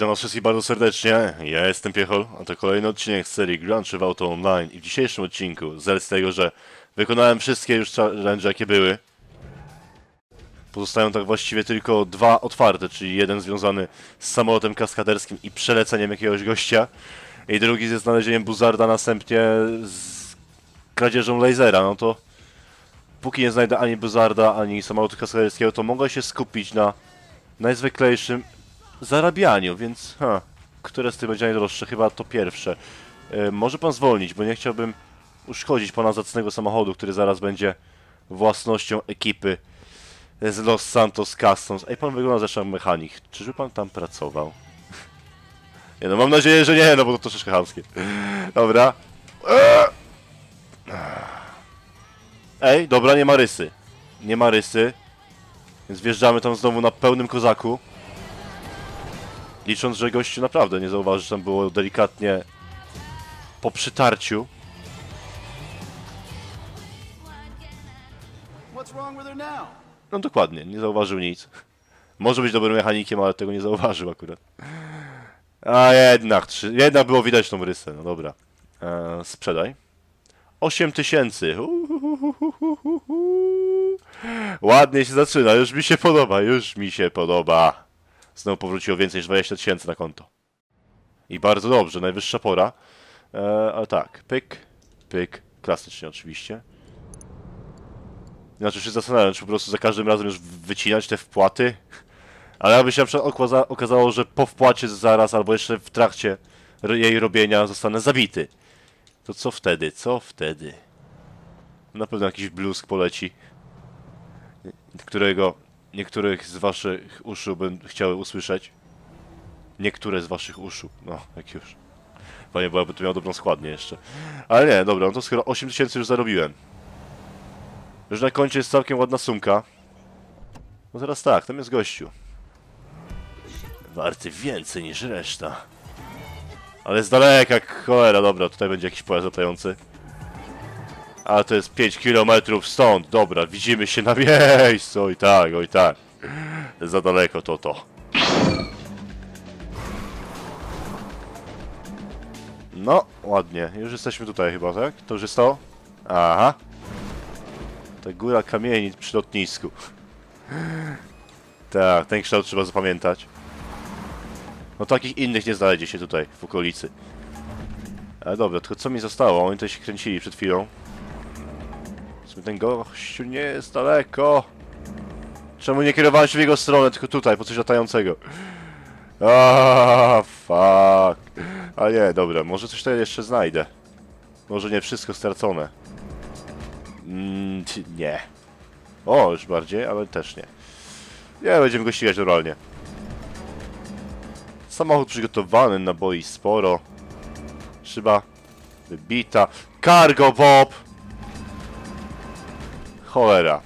Witam was wszystkich bardzo serdecznie, ja jestem Piechol, a to kolejny odcinek z serii Grand Theft Auto Online i w dzisiejszym odcinku, z tego, że wykonałem wszystkie już challenge jakie były. Pozostają tak właściwie tylko dwa otwarte, czyli jeden związany z samolotem kaskaderskim i przeleceniem jakiegoś gościa i drugi ze znalezieniem buzarda, następnie z kradzieżą lasera, no to póki nie znajdę ani buzarda, ani samolotu kaskaderskiego, to mogę się skupić na najzwyklejszym zarabianiu, więc ha, które z tych będzie najdroższe? Chyba to pierwsze. E, może pan zwolnić, bo nie chciałbym uszkodzić pana zacnego samochodu, który zaraz będzie własnością ekipy z Los Santos Customs. Ej, pan wygląda zresztą mechanik. Czyżby pan tam pracował? Nie no, mam nadzieję, że nie, no bo to troszeczkę chamskie. Dobra. Eee! Ej, dobra, nie ma rysy. Nie ma rysy. Więc wjeżdżamy tam znowu na pełnym kozaku. Licząc, że gościu naprawdę nie zauważy, że tam było delikatnie po przytarciu. No dokładnie, nie zauważył nic. Może być dobrym mechanikiem, ale tego nie zauważył akurat. A jednak, trzy, jednak było widać tą rysę, no dobra. E, sprzedaj. 8 tysięcy. Ładnie się zaczyna, już mi się podoba, już mi się podoba. Znowu powróciło więcej niż 20 tysięcy na konto. I bardzo dobrze, najwyższa pora. E, ale tak, pyk, pyk, klasycznie oczywiście. Znaczy się zastanawiam, czy po prostu za każdym razem już wycinać te wpłaty. Ale aby się na przykład okaza- okazało, że po wpłacie zaraz albo jeszcze w trakcie jej robienia zostanę zabity. To co wtedy? Co wtedy? Na pewno jakiś bluzk poleci. Którego niektórych z waszych uszu bym chciały usłyszeć. Niektóre z waszych uszu. No, jak już. Panie, bo ja by to miał dobrą składnię jeszcze. Ale nie, dobra, no to skoro 8000 już zarobiłem. Już na koncie jest całkiem ładna sumka. No teraz tak, tam jest gościu. Warty więcej niż reszta. Ale z daleka, cholera, dobra, tutaj będzie jakiś pojazd latający. Ale to jest 5 km stąd, dobra, widzimy się na miejscu, oj tak, oj tak. Za daleko to to. No, ładnie, już jesteśmy tutaj chyba, tak? To już jest to? Aha. To góra kamieni przy lotnisku. Tak, ten kształt trzeba zapamiętać. No takich innych nie znajdzie się tutaj, w okolicy. Ale dobra, tylko co mi zostało? Oni tutaj się kręcili przed chwilą. Sumie ten gościu nie jest daleko. Czemu nie kierowałem się w jego stronę, tylko tutaj, po coś latającego? Aaaa, fuck. A nie, dobra, może coś tutaj jeszcze znajdę. Może nie wszystko stracone. Mm, nie. O, już bardziej, ale też nie. Nie, będziemy go ścigać normalnie. Samochód przygotowany, naboi sporo. Szyba wybita. Cargo Bob! Cholera.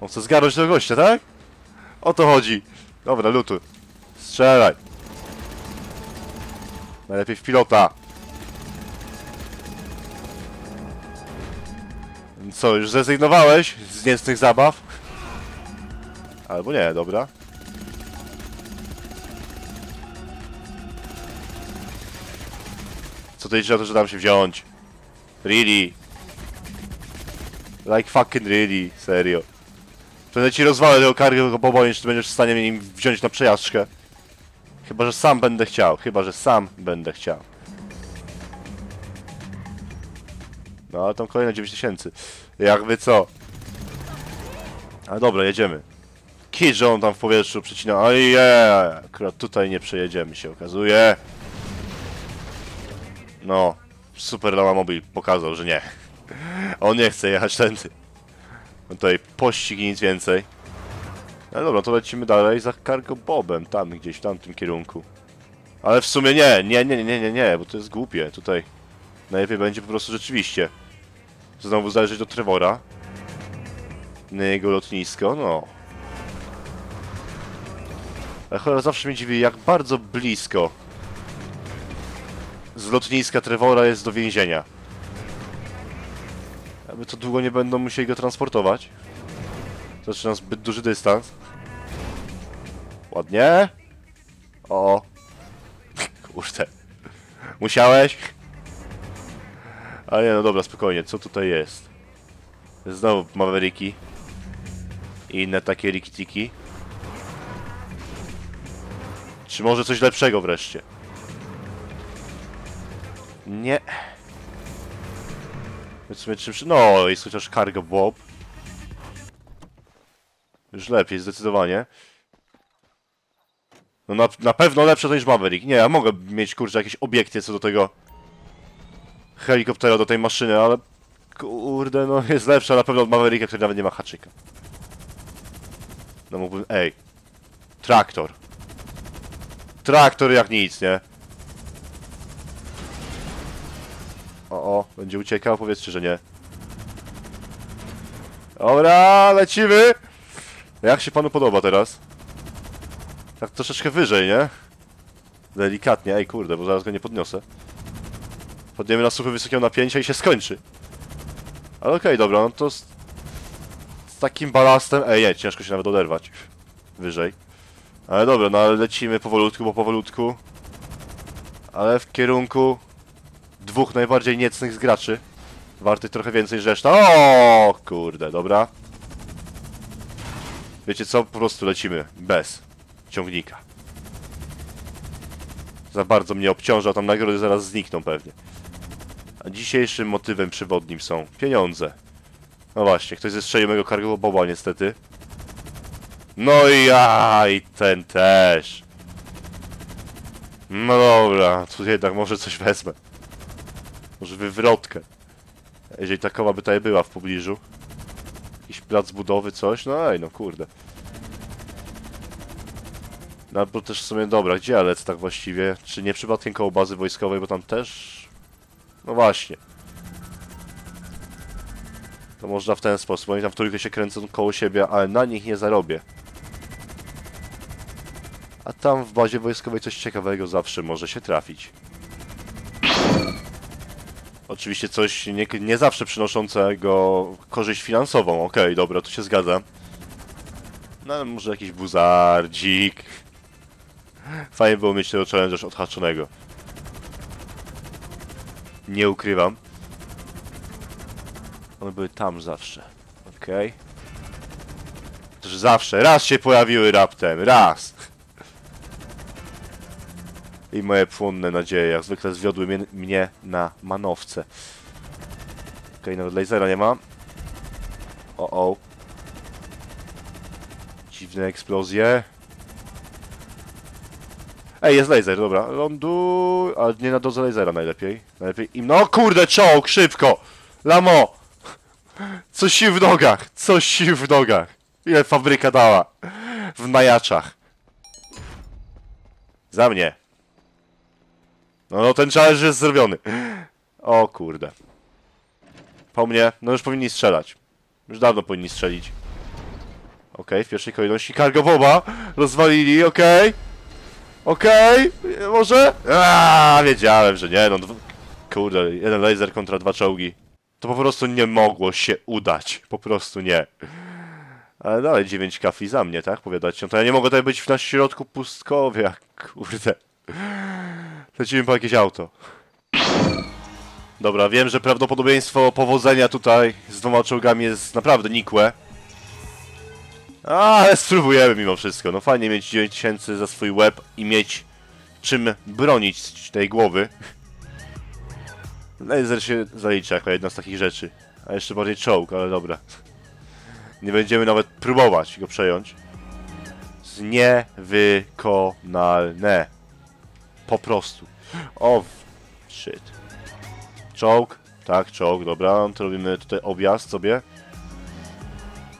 On chce zgarnąć tego gościa, tak? O to chodzi. Dobra, lutu. Strzelaj. Najlepiej w pilota. Co, już zrezygnowałeś z niecnych zabaw? Albo nie, dobra. Co to idzie na to, że dam się wziąć? Really? Like fucking really, serio. Będę ci rozwalę tego kargę, bo boję, czy będziesz w stanie nim wziąć na przejażdżkę. Chyba, że sam będę chciał. Chyba, że sam będę chciał. No, ale tam kolejne 9000. Jakby co? Ale dobra, jedziemy. Kit, że on tam w powietrzu przecina. Ojej, akurat tutaj nie przejedziemy się okazuje. No, Super Lama Mobil pokazał, że nie. On nie chce jechać tędy. Tutaj pościg i nic więcej. No dobra, to lecimy dalej za Cargo Bobem, tam gdzieś, w tamtym kierunku. Ale w sumie nie, nie, nie, nie, nie, nie, bo to jest głupie. Tutaj najlepiej będzie po prostu rzeczywiście znowu zajrzeć do Trevora. Na jego lotnisko, no. Ale cholera zawsze mnie dziwi, jak bardzo blisko z lotniska Trevora jest do więzienia. Aby to długo nie będą musieli go transportować. Zaczyna zbyt duży dystans. Ładnie. O. Kurde. Musiałeś? Ale nie, no dobra, spokojnie. Co tutaj jest? Znowu Mavericki. I inne takie rikitiki. Czy może coś lepszego wreszcie? Nie. W sumie czym... No, jest chociaż cargo bob. Już lepiej, zdecydowanie. No na, na pewno lepsze to niż Maverick. Nie, ja mogę mieć kurczę jakieś obiekcje co do tego helikoptera, do tej maszyny, ale kurde, no jest lepsza na pewno od Mavericka, który nawet nie ma haczyka. No mógłbym, ej, traktor. Traktor jak nic, nie? O, o, będzie uciekał, powiedzcie, że nie. Dobra, lecimy! Jak się panu podoba teraz? Tak troszeczkę wyżej, nie? Delikatnie, ej kurde, bo zaraz go nie podniosę. Podniemy na słupy wysokiego napięcia i się skończy. Ale okej, dobra, no to z, z takim balastem... Ej, nie, ciężko się nawet oderwać. Wyżej. Ale dobra, no ale lecimy powolutku, bo powolutku. Ale w kierunku dwóch najbardziej niecnych z graczy. Wartych trochę więcej niż reszta. O, kurde, dobra. Wiecie co? Po prostu lecimy bez ciągnika. Za bardzo mnie obciąża, tam nagrody zaraz znikną pewnie. A dzisiejszym motywem przewodnim są pieniądze. No właśnie, ktoś zestrzelił mego cargo boba niestety. No i i ten też. No dobra, tu jednak może coś wezmę. Może wywrotkę. Jeżeli takowa by tutaj była w pobliżu. Jakiś plac budowy, coś. No ej, no kurde. No bo też w sumie dobra, gdzie ja lecę tak właściwie? Czy nie przypadkiem koło bazy wojskowej, bo tam też... No właśnie. To można w ten sposób, oni tam w trójkę się kręcą koło siebie, ale na nich nie zarobię. A tam w bazie wojskowej coś ciekawego zawsze może się trafić. Oczywiście coś nie, nie zawsze przynoszącego korzyść finansową. Okej, dobra, tu się zgadzam. No ale może jakiś buzardzik. Fajnie było mieć tego challenge odhaczonego. Nie ukrywam. One były tam zawsze. Okej. Okay. zawsze. Raz się pojawiły raptem. Raz. I moje płonne nadzieje jak zwykle zwiodły mnie, mnie na manowce. Okej, okay, nawet lasera nie ma. O, o. Dziwne eksplozje. Ej, jest laser, dobra. Lądu... A nie na dozę lasera najlepiej. Najlepiej im... No kurde, czołg, szybko! Lamo! Coś sił w nogach! Coś sił w nogach! Ile fabryka dała? W najaczach. Za mnie. No, no ten challenge jest zrobiony. O kurde. Po mnie, no już powinni strzelać. Już dawno powinni strzelić. Okej, okay, w pierwszej kolejności cargo boba. Rozwalili, okej. Okay. Okej, okay. może? Aaaa, wiedziałem, że nie, no. Kurde, jeden laser kontra dwa czołgi. To po prostu nie mogło się udać. Po prostu nie. Ale dalej 9 kafli za mnie, tak? Powiadacie. No to ja nie mogę tutaj być na środku pustkowia. Kurde. Lecimy po jakieś auto. Dobra, wiem, że prawdopodobieństwo powodzenia tutaj z dwoma czołgami jest naprawdę nikłe. Ale spróbujemy mimo wszystko. No fajnie mieć 9000 za swój łeb i mieć czym bronić tej głowy. Laser się zalicza jako jedna z takich rzeczy. A jeszcze bardziej czołg, ale dobra. Nie będziemy nawet próbować go przejąć. Niewykonalne. Po prostu. O, shit. Czołg. Tak, czołg, dobra. To robimy tutaj objazd sobie.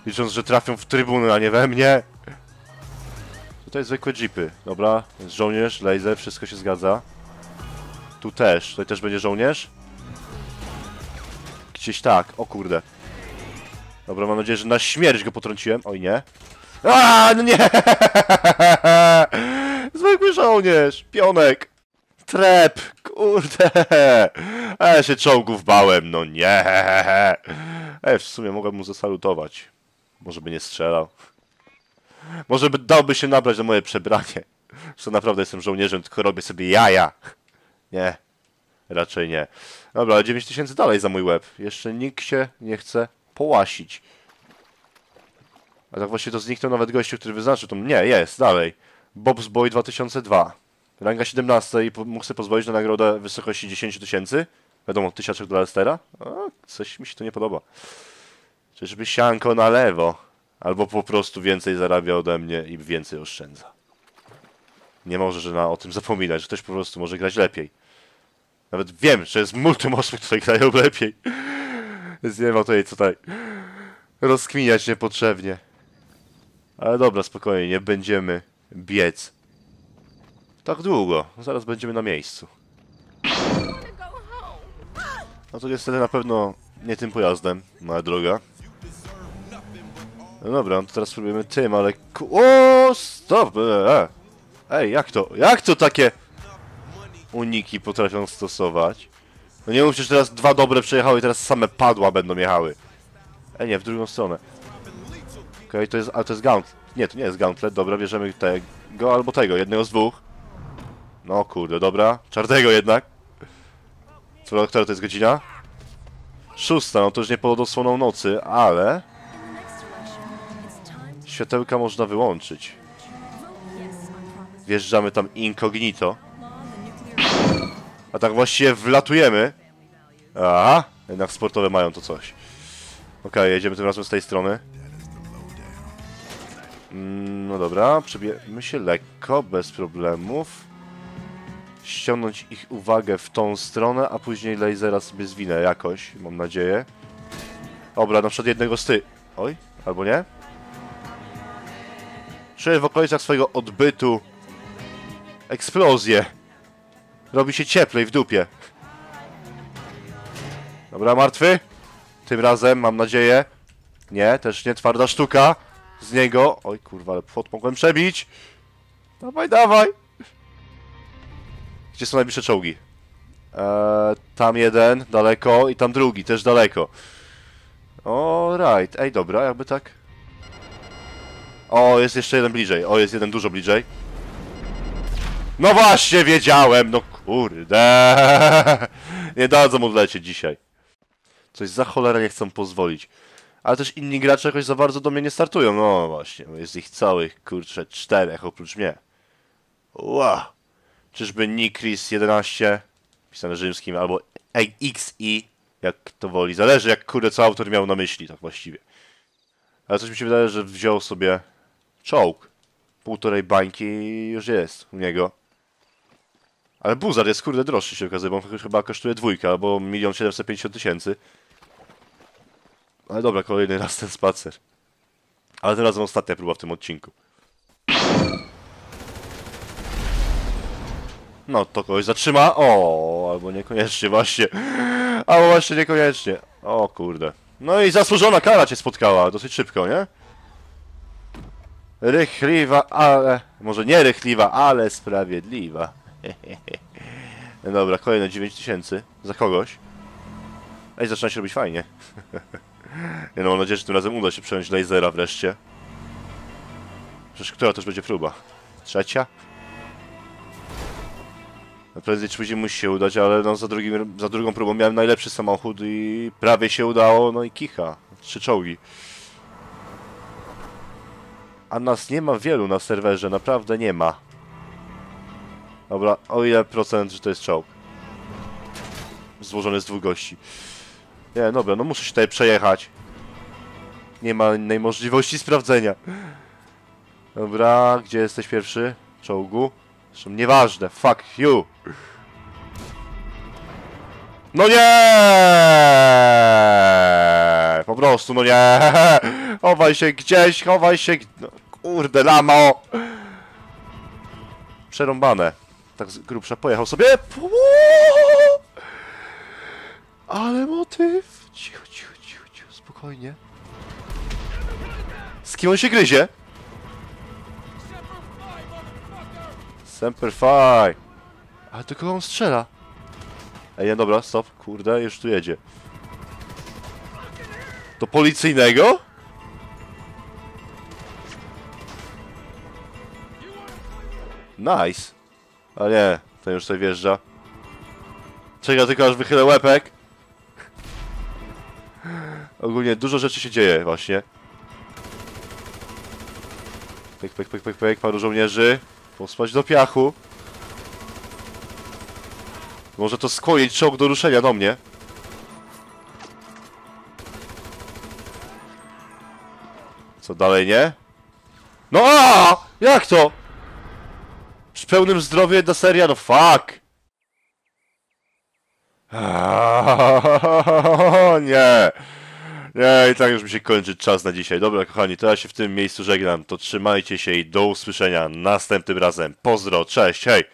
Licząc, że trafią w trybuny, a nie we mnie. Tutaj zwykłe jeepy. Dobra, jest żołnierz, laser, wszystko się zgadza. Tu też. Tutaj też będzie żołnierz. Gdzieś tak, o kurde. Dobra, mam nadzieję, że na śmierć go potrąciłem. Oj nie. A, no nie! Zwykły żołnierz, pionek. Trep, kurde. A ja się czołgów bałem, no nie. Ej, w sumie mogę mu zasalutować. Może by nie strzelał. Może by dałby się nabrać na moje przebranie. Że naprawdę jestem żołnierzem, tylko robię sobie jaja. Nie. Raczej nie. Dobra, ale 9000 dalej za mój łeb. Jeszcze nikt się nie chce połasić. A tak właśnie to zniknął nawet gościu, który wyznaczył to. Nie, jest, dalej. Bob's Boy 2002. Ranga 17 i mógł sobie pozwolić na nagrodę w wysokości 10 tysięcy. Wiadomo, tysiaczek dla Lestera. Coś mi się to nie podoba. Czyżby sianko na lewo. Albo po prostu więcej zarabia ode mnie i więcej oszczędza. Nie może, że na, o tym zapominać, że ktoś po prostu może grać lepiej. Nawet wiem, że jest multum osób, które grają lepiej. Więc nie ma tutaj tutaj rozkminiać niepotrzebnie. Ale dobra, spokojnie, nie będziemy biec. Tak długo, zaraz będziemy na miejscu. No to niestety na pewno nie tym pojazdem, moja droga. No dobra, no to teraz spróbujemy tym, ale... O, stop! E, e. Ej, jak to? Jak to takie uniki potrafią stosować? No nie mówcie, że teraz dwa dobre przejechały i teraz same padła będą jechały. Ej, nie, w drugą stronę. Okej, to jest, ale to jest gauntlet. Nie, to nie jest gauntlet, dobra, bierzemy tego albo tego, jednego z dwóch. No kurde, dobra, czarnego jednak. Co, która to jest godzina? Szósta, no to już nie pod osłoną nocy, ale światełka można wyłączyć. Wjeżdżamy tam incognito. A tak właściwie wlatujemy. Aha, jednak sportowe mają to coś. Okej, jedziemy tym razem z tej strony. Mm, no dobra, przebijemy się lekko, bez problemów. Ściągnąć ich uwagę w tą stronę, a później lasera sobie zwinę jakoś, mam nadzieję. Dobra, na przykład jednego z ty... Oj, albo nie? Czuję w okolicach swojego odbytu eksplozję. Robi się cieplej w dupie. Dobra, martwy? Tym razem, mam nadzieję. Nie, też nie, twarda sztuka. Z niego. Oj kurwa, ale płot mogłem przebić. Dawaj, dawaj. Gdzie są najbliższe czołgi? Eee, tam jeden, daleko i tam drugi, też daleko. Alright, ej dobra, jakby tak. O, jest jeszcze jeden bliżej. O, jest jeden dużo bliżej. No właśnie, wiedziałem, no kurde. Nie dadzą mu wlecieć dzisiaj. Coś za cholera nie chcą pozwolić. Ale też inni gracze jakoś za bardzo do mnie nie startują. No właśnie, jest ich całych, kurczę, czterech oprócz mnie. Wow. Czyżby Nikris 11, pisane rzymskim, albo XI, jak to woli. Zależy jak kurde co autor miał na myśli, tak właściwie. Ale coś mi się wydaje, że wziął sobie czołg. Półtorej bańki już jest u niego. Ale Buzar jest kurde droższy się okazuje, bo on chyba kosztuje dwójkę albo milion siedemset pięćdziesiąt tysięcy. Ale dobra, kolejny raz ten spacer. Ale tym razem ostatnia próba w tym odcinku. No, to kogoś zatrzyma. O, albo niekoniecznie właśnie. Albo właśnie niekoniecznie. O kurde. No i zasłużona kara cię spotkała dosyć szybko, nie? Rychliwa, ale... Może nie rychliwa, ale sprawiedliwa. Dobra, kolejne 9000 za kogoś. Ej, zaczyna się robić fajnie. No, mam nadzieję, że tym razem uda się przejąć lasera wreszcie. Przecież która też będzie próba? Trzecia? Prędzej czy później musi się udać, ale no za, drugim, za drugą próbą miałem najlepszy samochód i prawie się udało, no i kicha. Trzy czołgi. A nas nie ma wielu na serwerze, naprawdę nie ma. Dobra, o ile procent, że to jest czołg? Złożony z dwóch gości. Nie, dobra, no muszę się tutaj przejechać. Nie ma innej możliwości sprawdzenia. Dobra, gdzie jesteś pierwszy? Czołgu? Zresztą nieważne, fuck you. No nie! Po prostu, no nie! Chowaj się gdzieś, chowaj się... No, kurde, lamo! Przerąbane. Tak z grubsza pojechał sobie. Ale motyw. Cicho, cicho, cicho, cicho, spokojnie. Z kim on się gryzie? Semper Fi. Ale do kogo on strzela? Ej, dobra, stop, kurde, już tu jedzie. Do policyjnego? Nice. A nie, ten już tutaj wjeżdża. Czeka tylko aż wychylę łepek. Ogólnie dużo rzeczy się dzieje właśnie. Pyk, pyk, pyk, pyk, pyk, paru żołnierzy. Pospać do piachu. Może to skłonić czołg do ruszenia do mnie. Co dalej, nie? No a! Jak to? Przy pełnym zdrowiu jedna seria, no fuck! Nie! Nie, i tak już mi się kończy czas na dzisiaj. Dobra, kochani, to ja się w tym miejscu żegnam. To trzymajcie się i do usłyszenia następnym razem. Pozdro, cześć, hej!